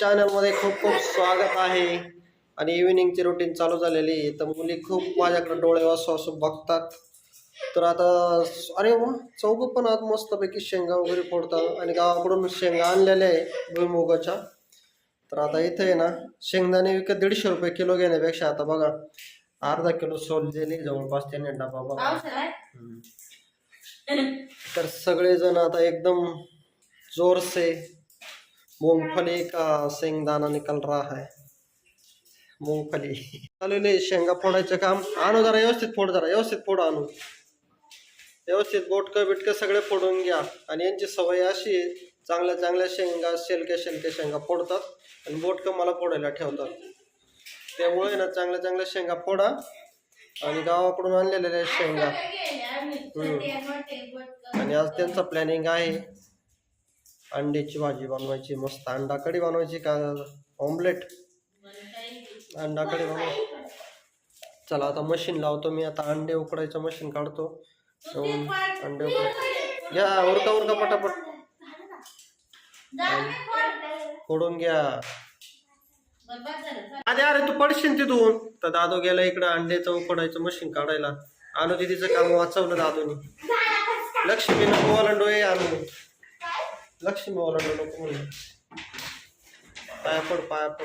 चॅनलमध्ये खूप खूप स्वागत आहे. आणि इव्हिनिंगची रुटीन चालू झालेली आहे. तर मुली खूप माझ्याकडे डोळे वासू वासू बघतात. तर आता अरे वा चौघं पण आत मस्तपैकी शेंगा वगैरे फोडतात. आणि गावाकडून शेंगा आणलेल्या आहे भुईमुगाच्या. तर आता इथे आहे ना शेंगदाणे विकत दीडशे रुपये किलो घेण्यापेक्षा आता बघा अर्धा किलो सोललेली जवळपास त्याने डबा बघा. तर सगळेजण आता एकदम जोर से मूंगफली का शेंगदाणा निकल रहा है? मूंगफली। चाललेले शेंगा फोडायचं काम. आणू जरा व्यवस्थित फोड जरा व्यवस्थित फोड आणू. व्यवस्थित बोटकं बिटकं सगळे फोडून घ्या. आणि यांची सवय अशी आहे चांगल्या चांगल्या शेंगा शेलक्या शेलक्या शेंगा फोडतात आणि बोटकं मला फोडायला ठेवतात. त्यामुळे ना चांगल्या चांगल्या शेंगा फोडा. आणि गावाकडून आणलेल्या शेंगा. आणि आज त्यांचा प्लॅनिंग आहे. अंड्याची भाजी बनवायची मस्त अंडा कढी बनवायची का ऑमलेट अंडा कढी बनव. चला आता मशीन लावतो मी. आता अंडे उकडायचं मशीन काढतो. अंडे उकड घ्या उरका उरका पटापट. फोडून घ्या. अरे अरे तू पडशील तिथून. तर दादू गेला इकडं अंड्याचं उकडायचं मशीन काढायला. आणू तिचं काम वाचवलं दादूनी. लक्ष्मी नको ओलांडो ये आणू लक्ष्मी ओलांडो नको म्हणून. पाया पड पाया पड.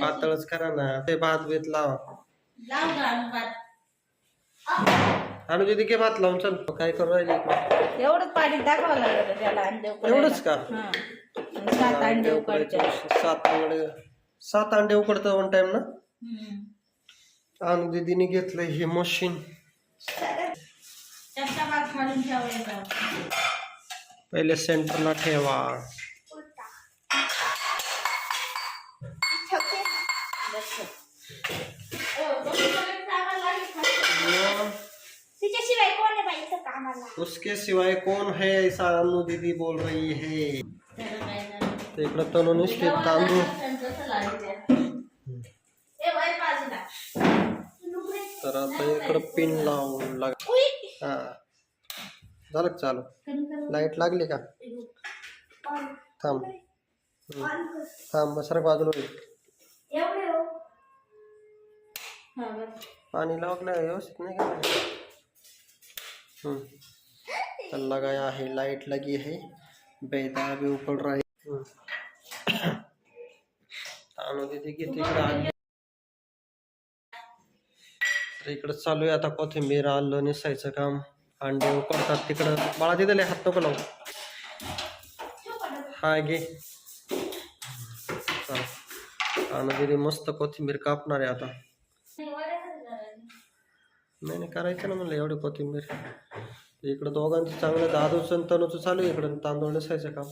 पातळच करा ना. ते भात बीत लावा. आणू तिथे घे भात लावून चल. काय करू राहिली? एवढंच पाणी दाखवावं लागलं त्याला. एवढंच का? हा. आणि सात अंडे उकडचे सात अंडे. सात अंडे उकडतं वन टाइम ना? आणू दीदीने घेतलं हे मशीन चपटा भात खालून ठेवायचा पहिले सेंटरला ठेवा। तिच्याशिवाय कोण आहे बाई इथं कामाला उसके सिवाय कौन है ऐसा अनु दीदी बोल रही है। ते इकडं तनु नुसते तांदूळ तर आता इकडं पिन लावून लाग हा। का चालू लाईट लागली का? थांब. थांब, सरक बाजूला पानी लागलं, व्यवस्थित नहीं कर हम्म. लगाया है लाइट लगी है बेदा भी ऊपर रही. दीदी की तर इकडं चालू आहे आता कोथिंबीर आलं निसायचं काम. अंडे उकडतात तिकडं. बाळा दिलेले हात नको लावू. हा गे आणि तानू मस्त कोथिंबीर कापणार आहे आता. नाही नाही करायचं ना म्हणलं एवढी कोथिंबीर. इकडं दोघांचं चांगलं दादूचं आणि तनूचं चालू आहे इकडं. तांदूळ नसायचं काम.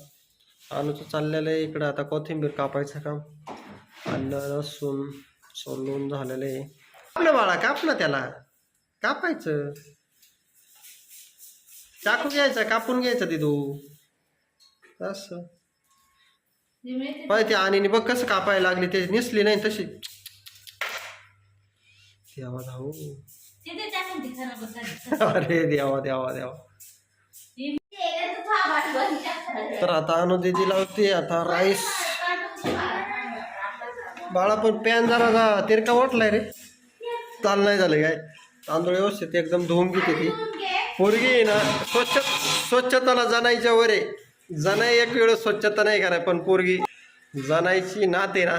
अनुचं चाललेलं आहे इकडं. आता कोथिंबीर कापायचं काम. आलं लसूण सोलून झालेलं आहे. ना बाळा काप ना त्याला. कापायचं. चाकू घ्यायचा कापून घ्यायचं तिथू असं. पाहिजे आणि बघ कसं कापायला लागली ते निसली नाही तशी. देवा धाऊ अरे देवा देवा देवा. तर आता अनु दिदी लावते आता राईस बाळा पण पॅन जरा तिरका वाटलाय रे. चाल नाही झालं काय? तांदूळ व्यवस्थित एकदम धुवून घेते ती. पोरगी आहे ना स्वच्छ स्वच्छताला जनाईच्या वर. आहे जनाई एक वेळ स्वच्छता नाही कराय पण पोरगी जनाईची नाते ना.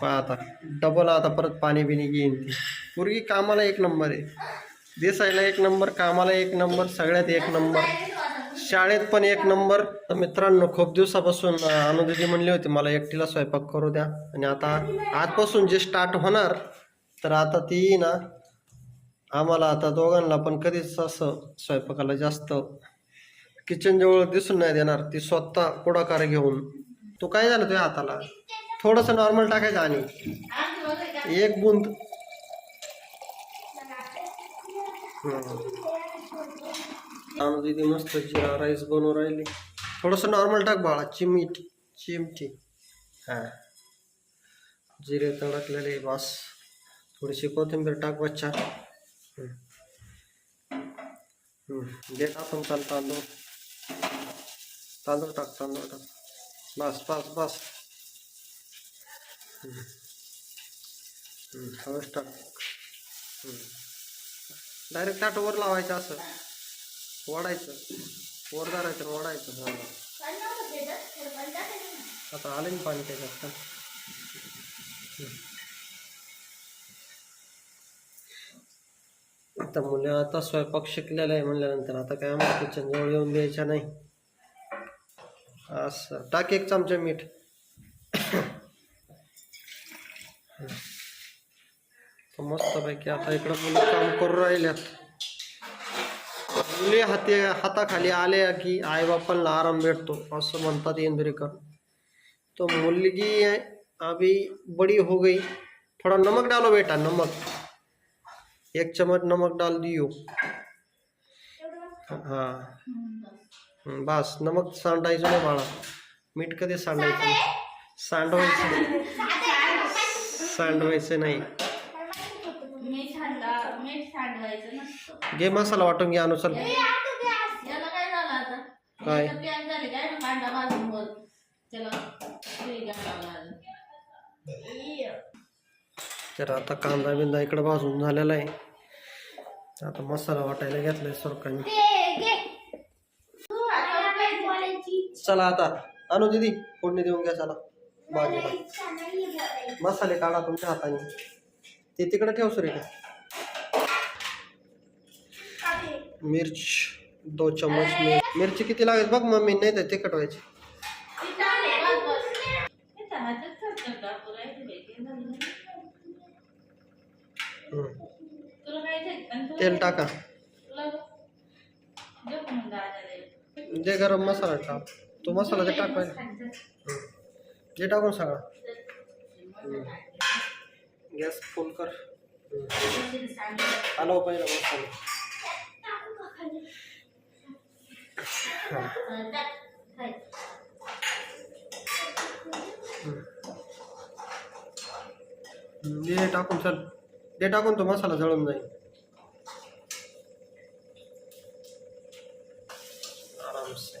पहा आता डबल आता परत पाणी बिणी घेईन ती. पोरगी कामाला एक नंबर आहे. दिसायला एक नंबर कामाला एक नंबर सगळ्यात एक नंबर. शाळेत पण एक नंबर. तर मित्रांनो खूप दिवसापासून अं, अनुदिदी म्हणली होती मला एकटीला स्वयंपाक करू द्या. आणि आता आजपासून जे स्टार्ट होणार तर आता ती ना. आम्हाला आता दोघांना पण कधीच असं स्वयंपाकाला जास्त किचनजवळ दिसून नाही देणार. ती स्वतः पुढाकार घेऊन. तू काय झालं तुझ्या हाताला? थोडंसं नॉर्मल टाकायचं आणि. एक बुंद. दिदी मस्त जिरा राईस बनवून राहिली. थोडंसं नॉर्मल टाक बाळा. चिमीट. चिमटी. हां. जिरे तडकलेले बस. थोडीशी कोथिंबीर टाक चार. हम्म. दे चाल तांदूळ? तांदूळ टाक तांदूळ टाक. बस बस बस. हम्म. टाक. डायरेक्ट ताट वर लावायचं असं. ओढायचं वर धरायचं ओढायचं वडायचं आता आले ना पाणी त्याच्यात? आता मुले आता स्वयंपाक शिकलेला आहे म्हणल्यानंतर आता काय आम्हाला किचनजवळ येऊन द्यायच्या नाही. असं. टाक एक चमचा मीठ. मस्तपैकी आता इकडं मुलं काम करू राहिल्यात. मुली हाती हाताखाली आल्या की आईबापांना आराम भेटतो असं म्हणतात इंदुरीकर. तो मुलगी अभी बड़ी हो गई. थोड़ा नमक डालो बेटा नमक. एक चम्मच नमक डाल दियो। हाँ। हम्म, बस नमक सांडायचं नाही बाळा मीठ कधी सांडायचं नाही. सांडवायचं नाही. सांडवायचं नाही। मीठ सांडला मीठ सांडवायचं नसतं। घे मसाला वाटून घ्या अनुसार। याला काय झालं आता? काय? याला प्यान झाले काय? ना कांदा भाजून वर त्याला ते घालावं लागलं तर आता कांदा बिंदा इकडं भाजून झालेला आहे. आता मसाला वाटायला घेतलाय सरकारने. चला आता. आणू दिदी फोडणी देऊन घ्या चला. बाजूला मसाले काढा तुमच्या हाताने. ते तिकडे ठेव सुरेखा मिर्च दो चम्मच मिर- मिरची किती लागेल बघ मम्मी नाही तर तिखट व्हायची. तुला काय ते- आणि तुला तेल काय- टाका। तुला देऊ का मग दादाला? जे गरम मसाला टाक। तो मसाला ते टाक पहिले। हम्म. जे टाकून सगळा गॅस फुल कर। हलव पहिला मसाला। हा. हम्म, दे टाकून चल। दे टाकून तो मसाला जळून जाईल. आराम से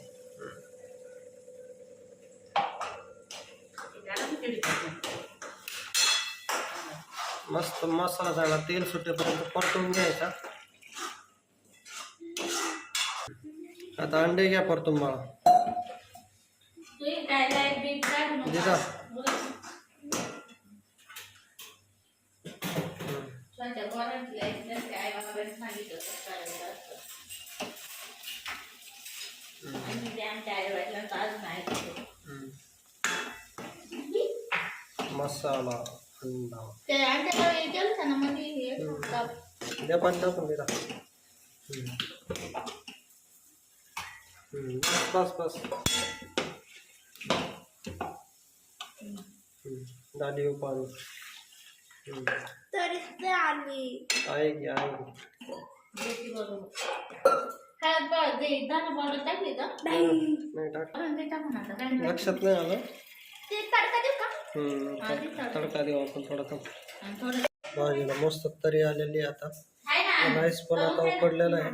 मस्त मसाला चांगला तेल सुटेपर्यंत परतून घ्यायचा. आता अंडे घ्या परतून बाळा. तू एक काय लाइट बीट काढू नको. दे जा. स्वतः पोरांची लाइट नसते. आई-बाबांनी सांगितलं तसं करायचं असतं. आणि ते आमच्या आई-वडिलांचं अजून ऐकतो. मसाला अंडा ते आमच्याकडे गेलं ना मध्ये हे काप. द्या पाणी टाकून दे हम्म. हम्म, बस बस हम्म, डाली हो पाणी हम्म, आहे की आहे की. देशी बरोबर. हळद पावडर, ते दाणा पावडर टाकली का? नाही. टाक. वरून ते टाकून आता काय नाही. लक्षात नाही आलं? हम्म. तडका देऊ आपण थोडा कम आणि थोडं. भाजीला मस्त तरी आलेली आहे आता. आहे ना. राईस पण आता उकडलेला आहे.